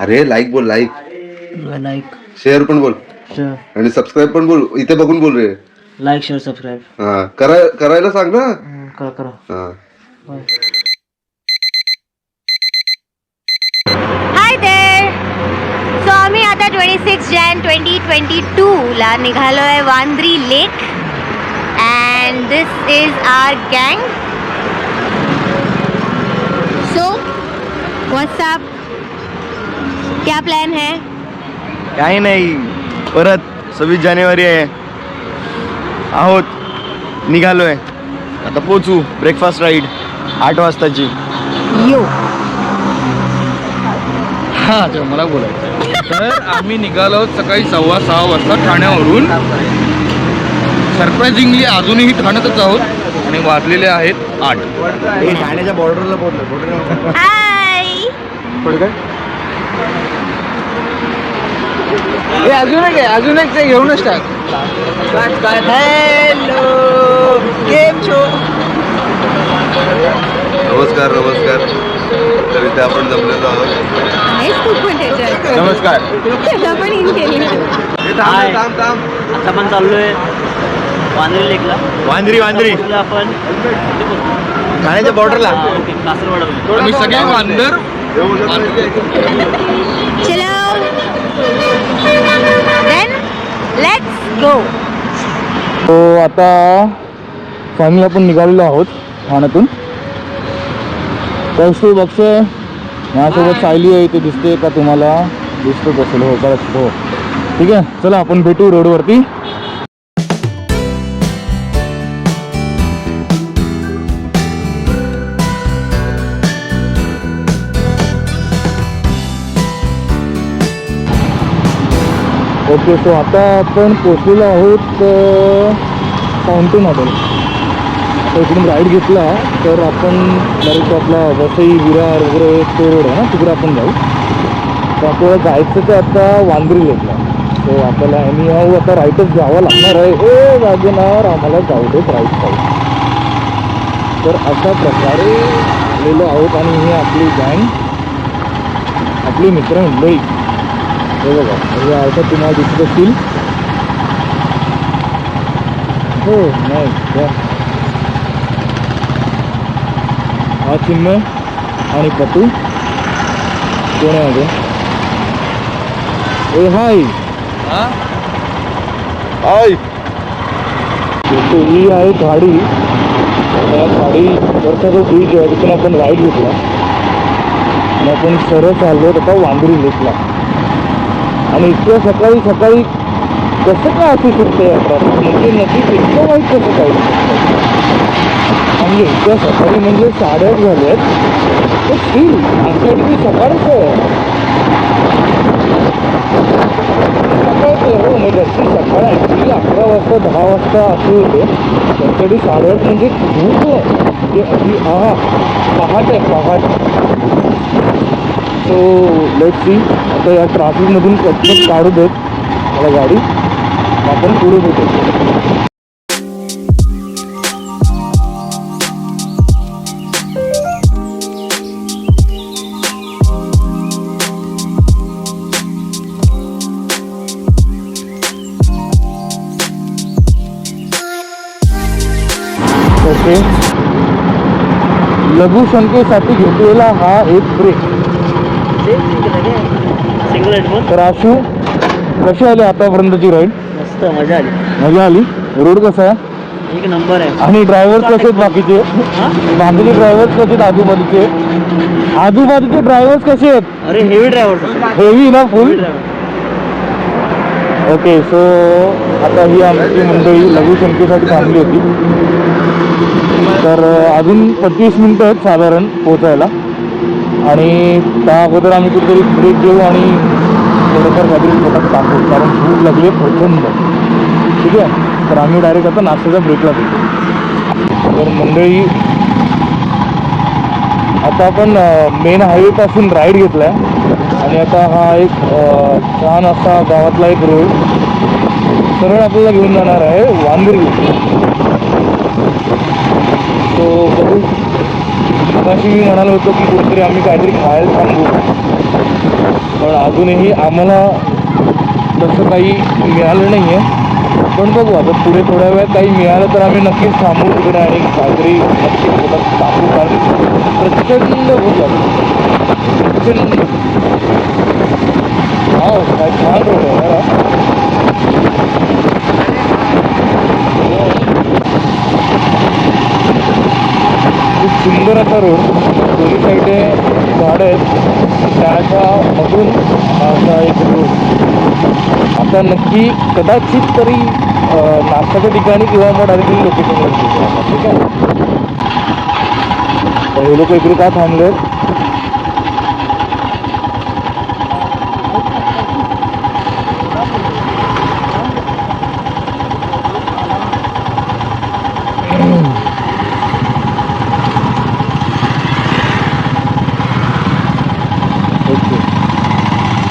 अरे लाईक बोल like like share पण बोल. शेअर आणि सबस्क्राईब पण बोल. इथे बघून बोल रे. लाईक शेअर सबस्क्राईब हा कराय करायला सांग ना. करा करा. हा. बाय हाय देर सो आम्ही आता twenty six Jan twenty twenty टूला निघालो आहे Vandri lake. And this is our गँग सो व्हॉट्सअप क्या प्लॅन है? काही नाही. परत सव्वीस जानेवारी आहे. आहोत. निघालोय. आता पोचू ब्रेकफास्ट राईड आठ वाजताची. यो. हा मला बोलायचं तर आम्ही निघालो सकाळी सव्वा सहा वाजता ठाण्यावरून. सरप्राइझिंगली अजूनही ठाण्यातच आहोत आणि वाजलेले आहेत आठ. ठाण्याच्या बॉर्डरला पोहोचलो हाय अजून एक अजून एक ते घेऊनच टाक. हॅलो गेम शो नमस्कार नमस्कार. तर इथे आपण जमलेलो आहोत. खूप पण नमस्कार. त्याला पण इन केली हे थांब थांब थांब आता आपण चाललोय. वांद्री लेकला. वांद्री वांद्री. पोहोचलो आपण ठाण्याच्या बॉर्डरला ओके कासरवाडा आम्ही सगळे वांदर लेट्स गो तो आता फायनली आपण निघालेलो आहोत ठाण्यातून. कौस्तुभ अक्षय माझ्यासोबत सायली आहे ते दिसते का तुम्हाला? दिसतच असेल हो कळत हो. ठीक आहे चला आपण भेटू रोडवरती. ओके सो आता आपण पोचलेलो आहोत फाउंटेन हॉटेल तर इकडून राईड घेतला तर आपण डायरेक्ट आपला वसई विरार वगैरे ते रोड आहे ना तिकडे आपण जाऊ. तर आपल्याला जायचं तर आता वांद्री लेकला सो आपल्याला एनी हाऊ हो आता राईटच जावं लागणार आहे. हो, ए वागणार आम्हाला जाऊ देत राईट साईड तर अशा प्रकारे आलेलो आहोत आणि ही आपली गँग आपली मित्रमंडळी हे बघा म्हणजे आता तुम्हाला दिसत असतील. हो नाही वा. हा चिन्मय आणि आहे अजून ए हाय हाय ही आहे गाडी त्या गाडीवरचा जो ब्रिज आहे तिथून आपण राईड घेतला आणि आपण सरळ चाललो आता वांद्री लेकला आणि इतक्या सकाळी सकाळी कसं काय असू शकतं यात्रा म्हणजे नक्कीच इतकं वाईट कसं काय होऊ शकतं? म्हणजे इतक्या सकाळी म्हणजे साडेआठ झाल्यात तर स्टील आमच्याकडे ती सकाळच सकाळच हो म्हणजे ती सकाळ ॲक्च्युली अकरा वाजता दहा वाजता असे होते त्यांच्याकडे साडेआठ म्हणजे खूप म्हणजे अगदी हा पहाट आहे पहाट सो लेट सी आता या ट्रॅफिकमधून पटपट काढू देत मला गाडी आपण पुढे भेटू ओके लघुशंकेसाठी घेतलेला हा एक ब्रेक तर आशू कशी आली आतापर्यंतची राईड मस्त मजा आली. मजा आली. रोड कसा आहे? एक नंबर आहे. आणि ड्रायव्हर कसे आहेत बाकीचे? बाकीचे ड्रायव्हर्स कसे आहेत आजूबाजूचे? आजूबाजूचे ड्रायव्हर्स कसे आहेत? अरे हेवी ड्रायव्हर हेवी ना फुल ड्रायव्हर ओके सो आता ही आमची मंडळी लघुशंकेसाठी थांबली होती. तर अजून पंचवीस मिनटं आहेत साधारण पोचायला आणि त्या अगोदर आम्ही कुठेतरी ब्रेक घेऊ आणि थोडंफार काहीतरी पोटात टाकू कारण भूक लागली प्रचंड. ठीक आहे? तर आम्ही डायरेक्ट आता नाश्त्याच्या ब्रेकला भेटू तर मंडळी आता आपण मेन हायवेपासून राईड घेतला आहे आणि आता हा एक छान असा गावातला एक रोड सरळ आपल्याला घेऊन जाणार आहे वांद्री तो बघू. मगाशी मी म्हणालो होतो की कुठेतरी आम्ही काहीतरी खायला सांगू. पण अजूनही आम्हाला तसं काही मिळालं नाही आहे पण बघू. आता पुढे थोड्या वेळात काही मिळालं तर आम्ही नक्कीच थांबू तिकडे आणि काहीतरी नक्की थांबू टाकू कारण प्रचंड भूक प्रचंड. हा काय छान रोड आहे यार खूप सुंदर असा रोड दोन्ही साईडे झाडं आहेत झाडाच्या मधून असा एक आता नक्की कदाचित तरी अं, ठिकाणी किंवा मग डायरेक्टली लोकेशनवर ठीक आहे? हे लोक इकडे का थांबले आहेत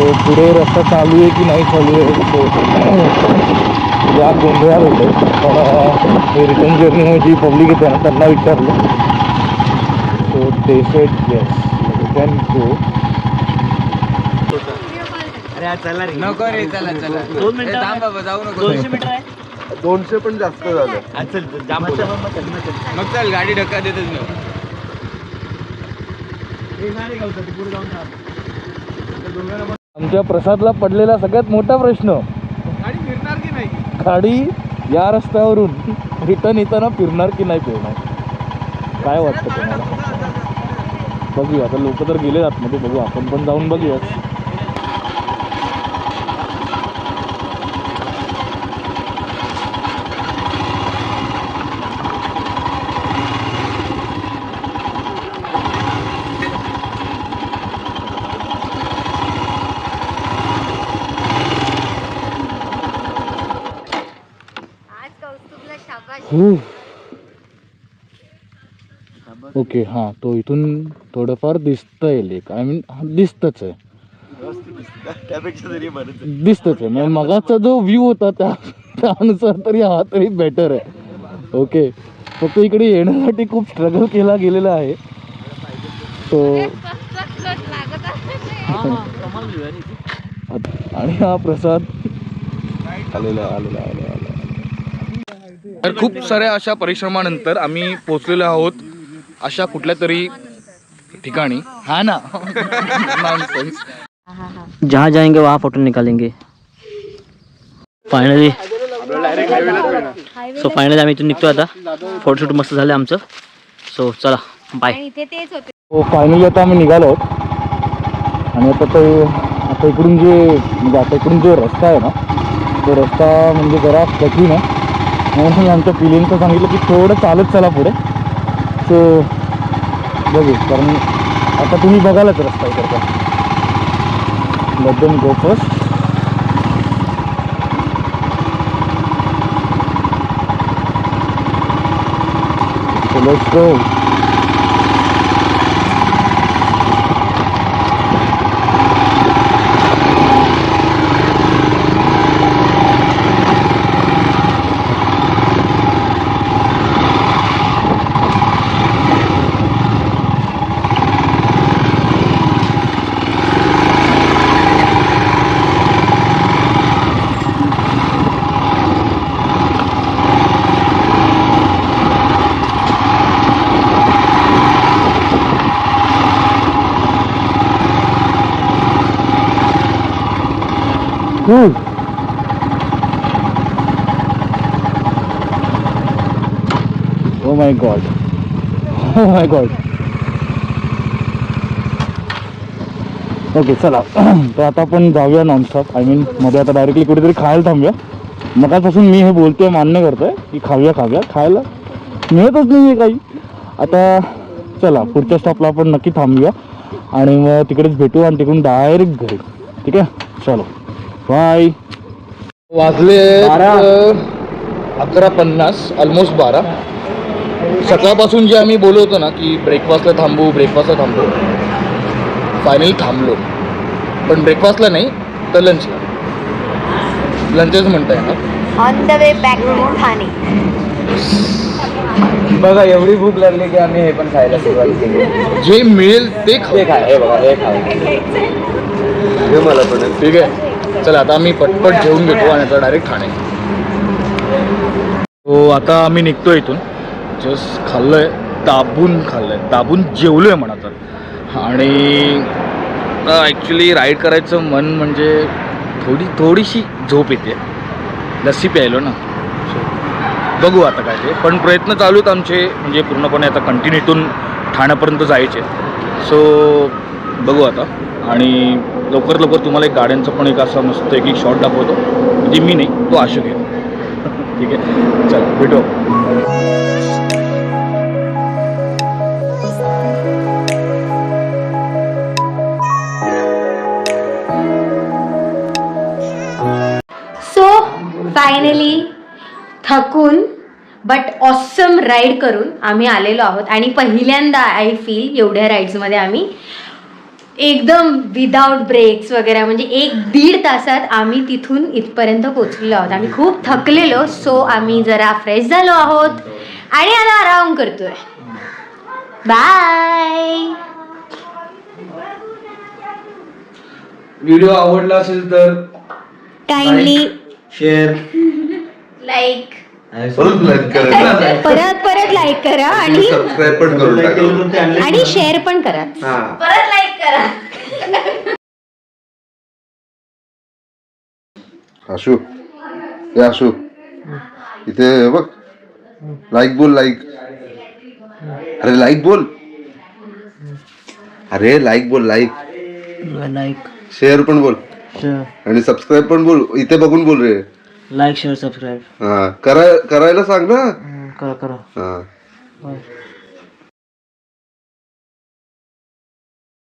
तो पुढे रस्ता चालू आहे की नाही चालू आहे तो या गोंधळात होते. पण हे रिटर्न जर्नी जी पब्लिक येते ना त्यांना विचारलं. सो ते सेट येस कॅन गो अरे आज चला रे. नको रे चला चला. दोन मिनिटं. ए, थांब बाबा जाऊ नको. दोनशे मीटर आहे. दोनशे पण जास्त झालं. मग चल गाडी धक्का देतच नाही आमच्या प्रसादला पडलेला सगळ्यात मोठा प्रश्न. गाडी फिरणार की नाही? गाडी या रस्त्यावरून रिटर्न येताना फिरणार की नाही फिरणार? काय वाटतं तुम्हाला? बघूया आता लोक तर गेले आतमध्ये बघू आपण पण जाऊन बघूयाच हू. ओके हां तो इथून थोडंफार दिसतंय लेक. आय मीन दिसतच आहे. दिसतच आहे. म्हणजे मगाचा जो व्ह्यू होता त्या त्यानुसार तरी हा तरी बेटर आहे. ओके. फक्त इकडे येण्यासाठी खूप स्ट्रगल केला गेलेला आहे. तो इथे. आणि हा प्रसाद आलेला आहे, आलेला आलेला. तर खूप साऱ्या अशा परिश्रमानंतर आम्ही पोहोचलेलो आहोत अशा कुठल्या तरी ठिकाणी. हा ना. जहाँ जाएंगे वहाँ फोटो निकालेंगे। फायनली सो फायनली आम्ही इथून निघतो आता. फोटोशूट मस्त झालं आमचं. सो चला बाय आणि इथे तेच होते. तो फायनली आता आम्ही निघालो आहोत. आणि आता तो आता इकडून जे म्हणजे आता इकडून जो रस्ता आहे ना तो रस्ता म्हणजे जरा कठीण आहे. म्हणून आमच्या पिलींचं सांगितलं की थोडं चालत चला पुढे. सो बघू कारण आता तुम्ही बघालच रस्ता इकडचा. Let them go first So go. Whew. Oh my god. Oh my god. Okay चला तर आता आपण जाऊया नॉनस्टॉप आय मीन मध्ये आता डायरेक्टली कुठेतरी खायला थांबूया मगापासून मी हे बोलतोय मान्य करतोय की खाऊया खाऊया खायला मिळतच नाही आहे काही आता चला पुढच्या स्टॉपला आपण नक्की थांबूया आणि मग तिकडेच भेटू आणि तिकडून डायरेक्ट घरी ठीक आहे चलो बाय वाजले अकरा पन्नास ऑलमोस्ट बारा. सकाळपासून जे आम्ही बोलत होतो ना की ब्रेकफास्टला थांबू ब्रेकफास्टला थांबू. फायनली थांबलो. पण ब्रेकफास्टला नाही तर लंचला लंचच म्हणता येणार on the way back to Thane बघा एवढी भूक लागली की आम्ही हे पण खायला सुरुवात केली. जे मिळेल ते खाऊ. हे हे बघा हे खाऊ हे सेम मला पण आहे. ठीक आहे. चला आता आम्ही पटपट जेवून घेतो आणि आता डायरेक्ट ठाणे. हो आता आम्ही निघतो इथून. जस्ट खाल्लंय दाबून खाल्लंय. दाबून जेवलोय म्हणा तर. आणि ॲक्च्युली राईड करायचं मन म्हणजे थोडी थोडीशी झोप येते. लस्सी प्यायलो ना. बघू आता काय ते. पण प्रयत्न चालू आहेत आमचे म्हणजे पूर्णपणे आता कंटिन्यू इथून ठाण्यापर्यंत जायचे. सो बघू आता. आणि लवकर लवकर तुम्हाला एक गाड्यांचं पण एक असं मस्त एक शॉट दाखवतो म्हणजे मी नाही तो आशू घेऊ ठीक आहे? चल भेटू सो फायनली थकून बट ऑसम राईड करून आम्ही आलेलो आहोत. आणि पहिल्यांदा आय फील एवढ्या राईड्समध्ये आम्ही एकदम विदाऊट ब्रेक्स वगैरे म्हणजे एक दीड तासात आम्ही तिथून इथपर्यंत पोचलेलो आहोत. आम्ही खूप थकलेलो सो आम्ही जरा फ्रेश झालो आहोत आणि आता आराम करतोय. बाय व्हिडिओ आवडला असेल तर काइंडली शेअर लाईक परत लाईक करा. ना. परत परत लाईक करा आणि सबस्क्राईब पण करून टाका. आणि शेअर पण करा. हा. परत लाईक करा. आशू. हे आशू. इथे बघ. लाईक बोल लाईक अरे लाईक बोल. अरे लाईक बोल लाईक लाईक शेअर पण बोल. शेअर आणि सबस्क्राईब पण बोल. इथे बघून बोल रे. लाईक शेअर सबस्क्राईब हा कराय करायला सांग ना. करा करा. हा. बाय